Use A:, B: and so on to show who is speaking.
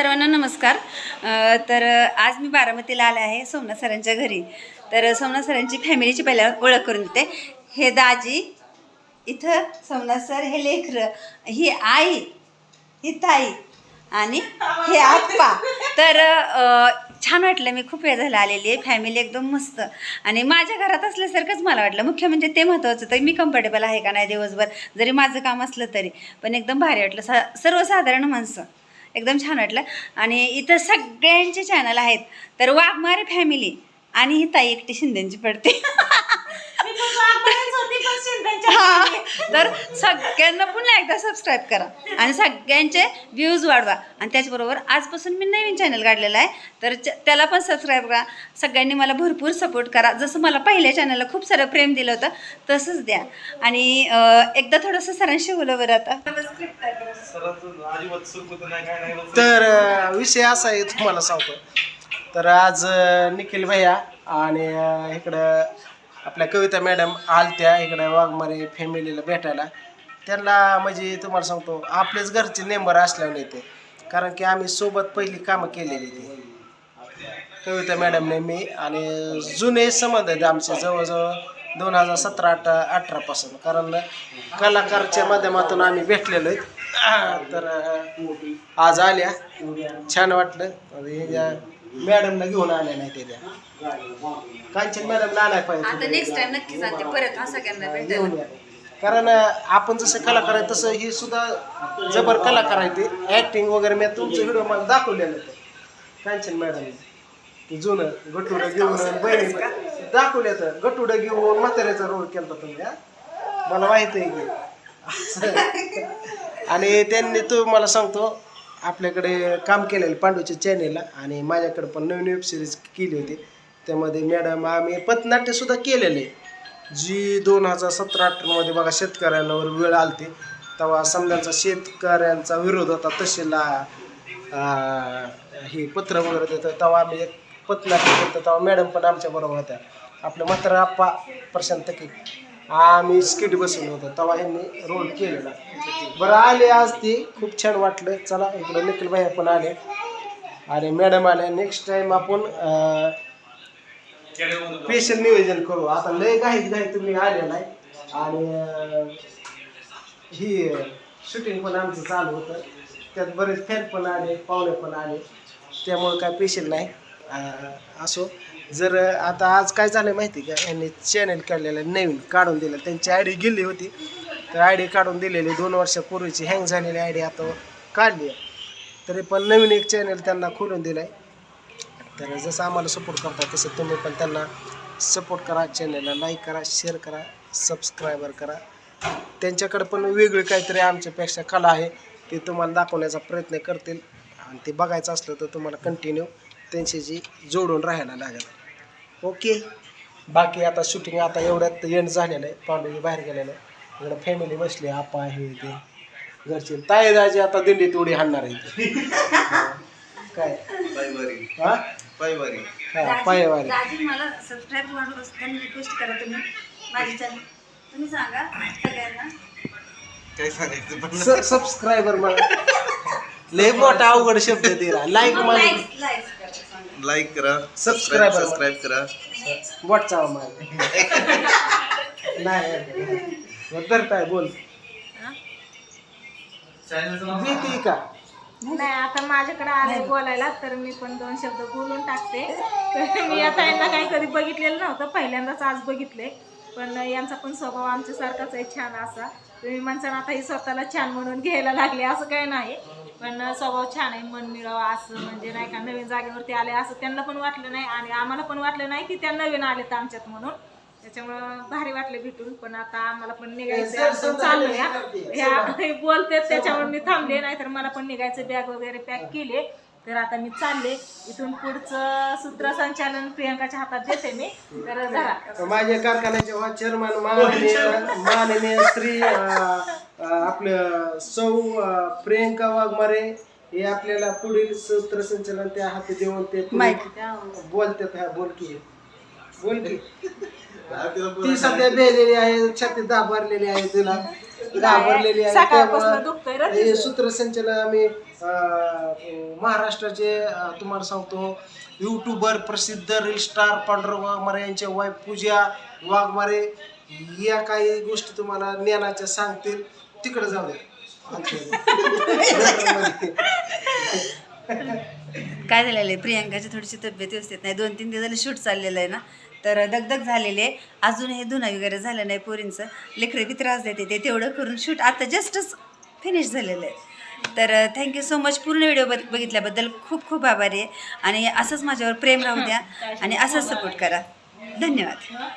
A: सर्वांना नमस्कार. तर आज मी बारामतीला आले आहे सोमनाथ सरांच्या घरी. तर सोमनाथ सरांची फॅमिलीची पहिल्या ओळख करून देते. हे दाजी इथं सोमनाथ सर हे लेखरं ही आई ही ताई आणि हे आप्पा. तर छान वाटलं मी खूप वेळ झाला आलेली आहे. फॅमिली एकदम मस्त. आणि माझ्या घरात असल्यासारखंच मला वाटलं. मुख्य म्हणजे ते महत्त्वाचं होतं मी कम्फर्टेबल आहे का नाही दिवसभर? जरी माझं काम असलं तरी. पण एकदम भारी वाटलं. सा सर्वसाधारण माणसं. एकदम छान वाटलं. आणि इथं सगळ्यांचे चॅनल आहेत. तर वाघमारे फॅमिली आणि ही ताई एकटी शिंदेची पडते. हा. तर सगळ्यांना पुन्हा एकदा सबस्क्राईब करा. आणि सगळ्यांचे व्ह्यूज वाढवा. आणि त्याचबरोबर आजपासून मी नवीन चॅनल काढलेला आहे. तर च- त्याला पण सबस्क्राईब करा. सगळ्यांनी मला भरपूर सपोर्ट करा. जसं मला पहिल्या चॅनलला खूप सारं प्रेम दिलं होतं तसंच द्या. आणि एकदा थोडंसं सरांशी बोलू बरं आता.
B: तर विषय असा आहे तुम्हाला सांगतो. तर आज निखिल भैया आणि इकडं आपल्या कविता मॅडम आलत्या इकडं वाघमारे फॅमिलीला भेटायला. त्यांना म्हणजे तुम्हाला सांगतो आपलेच घरचे नेंबर असल्याने ते कारण की आम्ही सोबत पहिली कामं केलेली ती. कविता मॅडमने मी आणि जुने संबंध आहेत आमचे जवळजवळ दोन हजार सतरा अठरा अठरापासून. कारण कलाकारच्या माध्यमातून आम्ही भेटलेलो आहेत. तर आज आल्या. छान वाटलं. मॅडमला घेऊन आल्या नाही ते त्या कांचन मॅडमला आणाय
A: आता
B: पाहिजे.
A: नेक्स्ट टाइम नक्की जाते परत हा सगळ्यांना
B: घेऊन
A: भेटायला.
B: या. कारण अं, आपण जसं कलाकार आहे तसं ही सुद्धा जबर कलाकार आहे ती. ऍक्टिंग वगैरे मी तुमचं व्हिडिओ मला दाखवलेलं ते कांचन मॅडम? ते जुनं गटुडं घेऊन बहिणी दाखवले तर गटुडं घेऊन म्हाताऱ्याचा रोल केला तुम्ही हा? मला माहीत आहे की. असं. आणि त्यांनी तो मला सांगतो आपल्याकडे काम केलेलं पांडूच्या चॅनेलला आणि माझ्याकडे पण नवीन वेब सिरीज केली होती. त्यामध्ये मॅडम आम्ही पथनाट्यसुद्धा केलेलं केलेले. जी दोन हजार सतरा अठरामध्ये बघा शेतकऱ्यांवर वेळ आलती. तेव्हा समजांचा शेतकऱ्यांचा विरोध होता तसेला हे पत्र वगैरे देतं तेव्हा आम्ही एक पथनाट्य करतो तेव्हा मॅडम पण आमच्याबरोबर होत्या. आपलं मात्र आप्पा प्रशांत के आम्ही स्किट बसवलं होतं तेव्हा यांनी रोल केलेला. बरं आले आज ती. खूप छान वाटलं. चला इकडं निखिल भाई पण आले. आणि मॅडम आले. नेक्स्ट टाइम आपण स्पेशल नियोजन करू. आता लय घाईत घाई तुम्ही आले नाही. आणि ही शूटिंग पण आमचं चालू होतं. त्यात बरेच फॅन पण आले पाहुणे पण आले. त्यामुळे काय स्पेशल नाही. असो. जर आता आज काय झालं माहिती का? यांनी चॅनल काढलेलं नवीन काढून दिलं त्यांची आय डी गेली होती. तर आय डी काढून दिलेली. दोन वर्षापूर्वीची हँग झालेली आय डी आता काढली आहे. तरी पण नवीन एक चॅनल त्यांना खोलून दिलं आहे तर जसं आम्हाला सपोर्ट करता तसं तुम्ही पण त्यांना सपोर्ट करा. चॅनलला लाईक करा शेअर करा सबस्क्रायबर करा. त्यांच्याकडे पण वेगळी काहीतरी आमच्यापेक्षा कला आहे. ते तुम्हाला दाखवण्याचा प्रयत्न करतील. आणि ते बघायचं असलं तर तुम्हाला कंटिन्यू त्यांच्याशी जोडून राहायला लागेल. ओके. बाकी आता शूटिंग आता एवढ्यात एंड झालेलं आहे. पांडुजी बाहेर गेलेलं आहे इकडं फॅमिली बसली आपा हे ते. घरचे. ताई दाजी आता दिंडीत उडी हाणणार आहे काय? हा? हा पायवारी.
A: दाजी मला सबस्क्राईब वाढवत असताना रिक्वेस्ट करा तुम्ही. माझी चॅनल तुम्ही सांगा. सगळ्यांना.
B: सबस्क्रायबर मला. लय मोठा अवघड शब्द दिला लाईक मला
A: लाईक करा
C: करा. सबस्क्राईब करा
B: व्हॉट्सअप नाही बोल. भीती का?
D: नाही आता माझ्याकडे आले बोलायला तर मी पण दोन शब्द बोलून टाकते. तर मी आता यांना काही कधी बघितलेलं नव्हतं पहिल्यांदाच आज बघितले. पण यांचा पण स्वभाव आमच्यासारखाच आहे छान असा. तुम्ही म्हणसान आता ही स्वतःला छान म्हणून घ्यायला लागले असं काही नाही. पण स्वभाव छान आहे मन मिळावा असं म्हणजे नाही का नवीन जागेवरती आले असं त्यांना पण वाटलं नाही आणि आम्हाला पण वाटलं नाही की त्या नवीन आलेत आमच्यात म्हणून. त्याच्यामुळं भारी वाटले भेटून पण आता आम्हाला पण निघायचं आहे. चालू ह्या बोलते त्याच्यावर मी थांबले नाही तर मला पण निघायचं बॅग वगैरे पॅक केले. तर आता मी चालले. इथून पुढचं सूत्रसंचालन प्रियंकाच्या हातात देते मी. तर जरा
B: माझ्या कारखान्याचे वा चेअरमन माननीय माननीय श्री आपलं सौ प्रियंका वाघमारे हे आपल्याला पुढील सूत्रसंचालन त्या हाती देऊन ते पुढे बोलतात. हा बोल की. बोल की. ती सध्या बेलेली आहे छाती दाबारलेली आहे तिला. घाबरलेली आहे
D: सकाळपासून दुखतंय
B: हे सूत्रसंचालन आम्ही अं, महाराष्ट्राचे अं, तुम्हाला सांगतो युट्यूबर प्रसिद्ध रील स्टार पांडुरंग वाघमारे यांच्या वाईफ पूजा वाघमारे या काही गोष्टी तुम्हाला ज्ञानाच्या सांगतील. तिकडे जाऊ द्या.
A: काय झालेलं आहे? प्रियांकाची थोडीशी तब्येत व्यवस्थित नाही. दोन तीन दिवस झाले शूट चाललेलं आहे ना? तर दगदग झालेली. अजून हे धुणं वगैरे झालं नाही पोरींचं. लेकरे बी त्रास देते ते तेवढं करून शूट आता जस्टच फिनिश झालेलं आहे. तर थँक्यू सो मच पूर्ण व्हिडिओ बघ बघितल्याबद्दल खूप खूप आभारी आहे. आणि असंच माझ्यावर प्रेम राहू द्या. आणि असंच सपोर्ट करा. धन्यवाद.